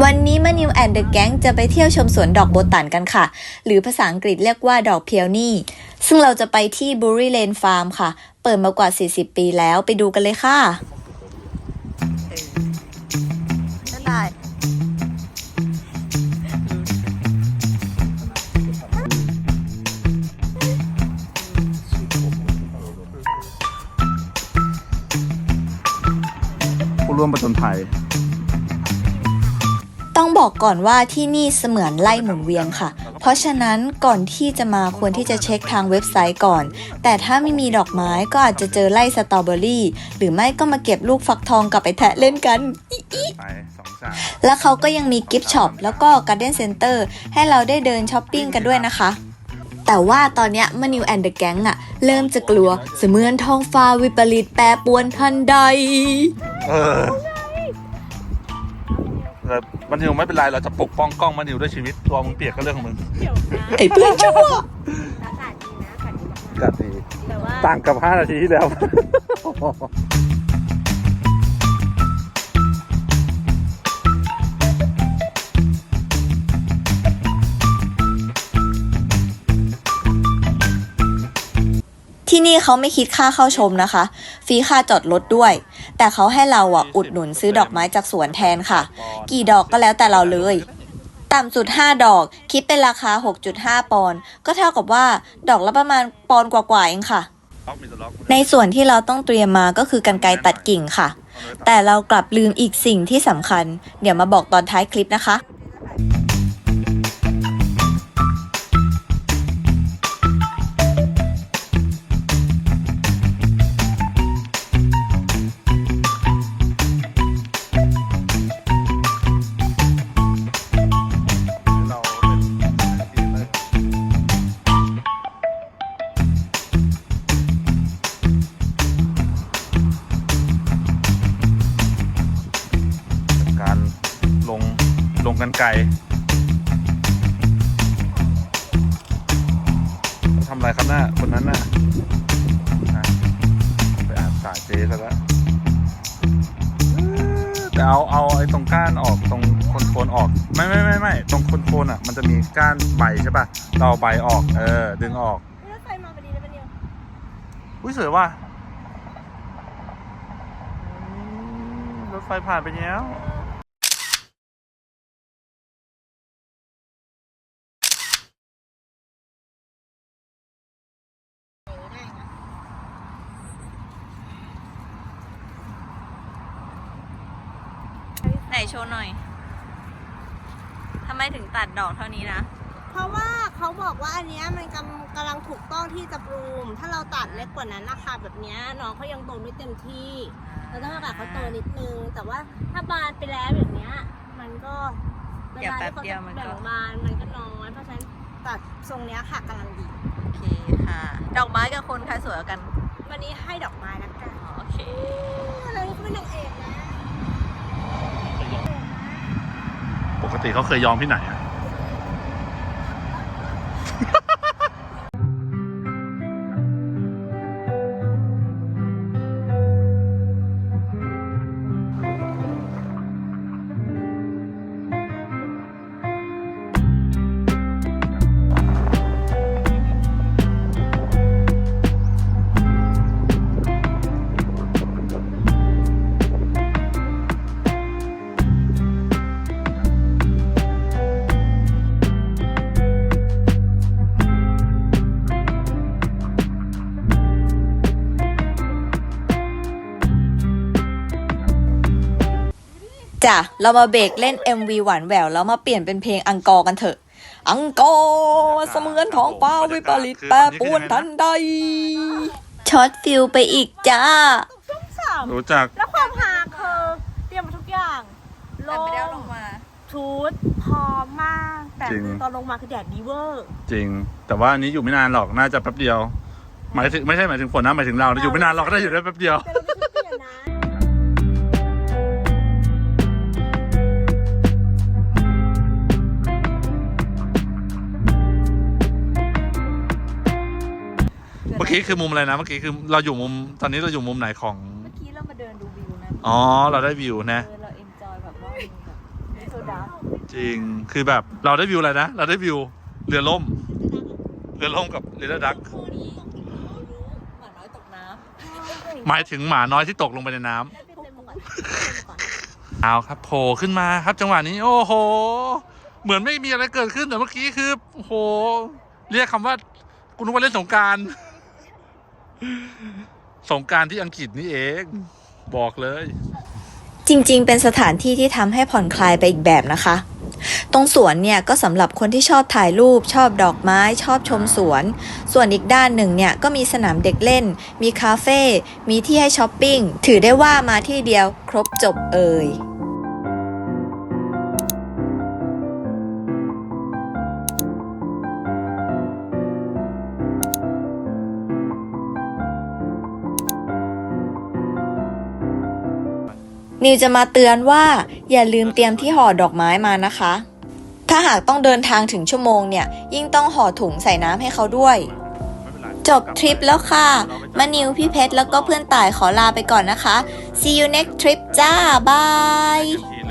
วันนี้มานิวแอนเดอะแก๊งจะไปเที่ยวชมสวนดอกโบตันกันค่ะ หรือภาษาอังกฤษเรียกว่าดอกเพียวนี่ ซึ่งเราจะไปที่บูรีเลนฟาร์มค่ะ เปิดมากว่า 40 ปีแล้วไปดูกันเลยค่ะได้ผู้ร่วมประจนภัย บอกก่อนว่าที่นี่เสมือนไล่หมุนเวียนค่ะ เพราะฉะนั้นก่อนที่จะมาควรที่จะเช็คทางเว็บไซต์ก่อน แต่ถ้าไม่มีดอกไม้ก็อาจจะเจอไล่สตรอเบอรี่ หรือไม่ก็มาเก็บลูกฟักทองกลับไปแทะเล่นกัน แล้วเขาก็ยังมีกิฟต์ช็อปแล้วก็การ์เด้นเซ็นเตอร์ให้เราได้เดินช้อปปิ้งกันด้วยนะคะแต่ว่าตอนเนี้ยมานิวแอนเดอะแก๊งอะเริ่มจะกลัวเสมือนท้องฟ้าวิปริตแปรปวนทันใดเออ แต่มันนิวไม่เป็นไรเราจะปกป้องกล้องมันนิวด้วยชีวิตตัวมึงเปียกก็เรื่องของมึงไอ้เพื่อนชั่วอากาศดีนะอากาศดีมากกัดดีๆแต่ว่า ต่างกับ 5 นาทีที่แล้ว ที่นี่เขาไม่คิดค่าเข้าชมนะคะ ฟรีค่าจอดรถด้วย แต่เขาให้เราอะอุดหนุนซื้อดอกไม้จากสวนแทนค่ะ กี่ดอกก็แล้วแต่เราเลย ต่ำสุด 5 ดอก คิดเป็นราคา 6.5 ปอนด์ก็เท่ากับว่าดอกละประมาณปอนด์กว่าๆเองค่ะล็อกมีตัวล็อกในส่วนที่เราต้องเตรียมมาก็คือกันไกรตัดกิ่งค่ะ แต่เรากลับลืมอีกสิ่งที่สำคัญ เดี๋ยวมาบอกตอนท้ายคลิปนะคะ กันไกลทำอะไรครับหน้าคนนั้นน่ะนะไปอ่านสายเจซะแล้วแต่เอาเอาไอ้ตรงก้านออกตรงโคนโคนๆออก ไม่ไม่ไม่ไม่ตรงโคนโคนๆอะ มันจะมีก้านใบใช่ป่ะเราเอาใบออก เออ ดึงออกรถไฟมาพอดีเลยปะเนี่ยอุ้ยสวยว่ะอืมรถไฟผ่านไปแล้ว ไหนโชว์หน่อยทำไมถึงตัดดอกเท่านี้นะ เพราะว่าเขาบอกว่าอันเนี้ยมันกำกำลังถูกต้องที่จะปรูมถ้าเราตัดเล็กกว่านั้นนะคะแบบเนี้ยน้องเขายังโตไม่เต็มที่เราต้องให้แบบเขาโตนิดนึง แต่ว่าถ้าบานไปแล้วอย่างเนี้ย มันก็เวเดี๋ยวลาแป๊ที่บเขาเดียวจะมันก็แบ่งบานมันก็น้อยเพราะฉะนั้นตัดทรงเนี้ยค่ะกำลังดี โอเคค่ะ ดอกไม้กับคนใครสวยกว่ากัน วันนี้ให้ดอกไม้แล้วกันโอเคเรานี่เขาเป็นนางเอกนะ กติเขาเคยยอมที่ไหนอะ จ้ะ เรามาเบรกเล่น MV หวานแหววแล้วมาเปลี่ยนเป็นเพลงอังกอร์กันเถอะ อังกอร์เสมือนท้องฟ้าวิปริตแปรปรวนทันใดช็อตฟิลไปอีกจ้า ชุ่มฉ่รู้จักำแล้วความหาคือเตรียมมาทุกอย่างลงชุดพร้อมมาก แต่จริงคือตอนลงมาคือแดดดีเวอร์จริง แต่ว่าอันนี้อยู่ไม่นานหรอกน่าจะแป๊บเดียว หมายถึงไม่ใช่หมายถึงฝนนะหมายถึงเรานะอยู่ไม่นานหรอกได้อยู่ได้แป๊บเดียวแต่ กี้คือมุมอะไรนะ เมื่อกี้คือเราอยู่มุมตอนนี้เราอยู่มุมไหนของ เมื่อกี้เรามาเดินดูวิวนะอ๋อ เราได้วิวนะเราเอนจอยแบบว่ามีแบบจริง คือแบบเราได้วิวอะไรนะ เราได้วิวเรือล่ม เรือล่มกับเรือดักหมาน้อยตกน้หมายถึงหมาน้อยที่ตกลงไปในน้ำ ได้ไปเต็มก่อนเอาครับโผล่ขึ้นมาครับจังหวะนี้ โอ้โห เหมือนไม่มีอะไรเกิดขึ้นแต่เมื่อกี้คือโอ้โห เรียกคำว่ากูนึกว่าเล่นสงกราร สงกรารที่อังกฤษนี่เอง บอกเลย จริงๆ เป็นสถานที่ที่ทำให้ผ่อนคลายไปอีกแบบนะคะ ตรงสวนเนี่ยก็สำหรับคนที่ชอบถ่ายรูป ชอบดอกไม้ ชอบชมสวน ส่วนอีกด้านหนึ่งเนี่ยก็มีสนามเด็กเล่น มีคาเฟ่ มีที่ให้ช้อปปิ้ง ถือได้ว่ามาที่เดียวครบจบเอ่ย นิวจะมาเตือนว่าอย่าลืมเตรียมที่ห่อดอกไม้มานะคะ ถ้าหากต้องเดินทางถึงชั่วโมงเนี่ย ยิ่งต้องห่อถุงใส่น้ำให้เขาด้วย จบทริปแล้วค่ะ มานิวพี่เพชรแล้วก็เพื่อนต่ายขอลาไปก่อนนะคะ see you next trip จ้าบาย